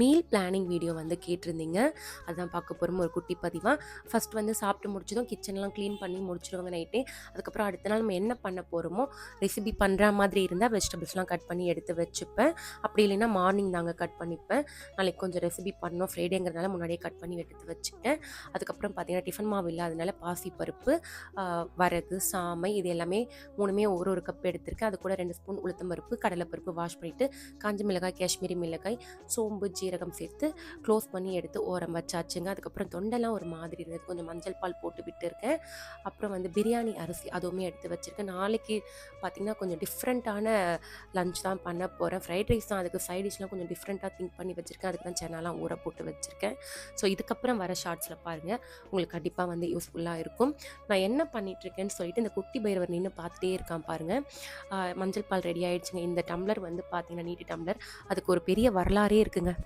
Meal planning video வந்து கேட்டிருந்தீங்க. அதான் பார்க்க போகிறோம் ஒரு குட்டி பதிவாக ஃபஸ்ட் வந்து சாப்பிட்டு முடிச்சதும் கிச்சன்லாம் க்ளீன் பண்ணி முடிச்சிடுவாங்க நைட்டே அதுக்கப்புறம் அடுத்த நாள் நம்ம என்ன பண்ண போகிறோமோ ரெசிபி பண்ணுற மாதிரி இருந்தால் வெஜிடபிள்ஸ்லாம் கட் பண்ணி எடுத்து வச்சுப்பேன். அப்படி இல்லைன்னா மார்னிங் தாங்க கட் பண்ணிப்பேன். நாளைக்கு கொஞ்சம் ரெசிபி பண்ணோம் ஃப்ரைடேங்கிறதுனால முன்னாடியே கட் பண்ணி எடுத்து வச்சுட்டேன் அதுக்கப்புறம் பார்த்தீங்கன்னா டிஃபன் மாவு இல்லாதனால பாசி பருப்பு வரகு சாமை இது எல்லாமே மூணுமே ஒரு ஒரு கப் எடுத்திருக்கேன். அது கூட ரெண்டு ஸ்பூன் உளுத்தம் பருப்பு கடலைப்பருப்பு வாஷ் பண்ணிவிட்டு காஞ்ச மிளகாய் காஷ்மீரி மிளகாய் சோம்பு ஜீரகம் சேர்த்து க்ளோஸ் பண்ணி எடுத்து ஓரம் வச்சாச்சுங்க. அதுக்கப்புறம் தொண்டெல்லாம் ஒரு மாதிரி இருந்தது. கொஞ்சம் மஞ்சள் பால் போட்டு விட்டு இருக்கேன் அப்புறம் வந்து பிரியாணி அரிசி அதுவுமே எடுத்து வச்சுருக்கேன். நாளைக்கு பார்த்திங்கன்னா கொஞ்சம் டிஃப்ரெண்ட்டான லஞ்ச் தான் பண்ண போகிறேன் ஃப்ரைட் ரைஸ் தான் அதுக்கு சைட் டிஷ்லாம் கொஞ்சம் டிஃப்ரெண்ட்டாக திங்க் பண்ணி வச்சுருக்கேன். அதுக்கு தான் சென்னாலாம் ஊற போட்டு வச்சுருக்கேன். ஸோ இதுக்கப்புறம் வர ஷார்ட்ஸில் பாருங்கள் உங்களுக்கு கண்டிப்பாக வந்து யூஸ்ஃபுல்லாக இருக்கும். நான் என்ன பண்ணிகிட்ருக்கேன்னு சொல்லிட்டு இந்த குட்டி பைரவர் நின்று பார்த்துட்டே இருக்கான் பாருங்கள் மஞ்சள் பால் ரெடி ஆகிடுச்சுங்க இந்த டம்ளர் வந்து பார்த்தீங்கன்னா நீட்டு டம்ளர் அதுக்கு ஒரு பெரிய வரலாறே இருக்குங்க.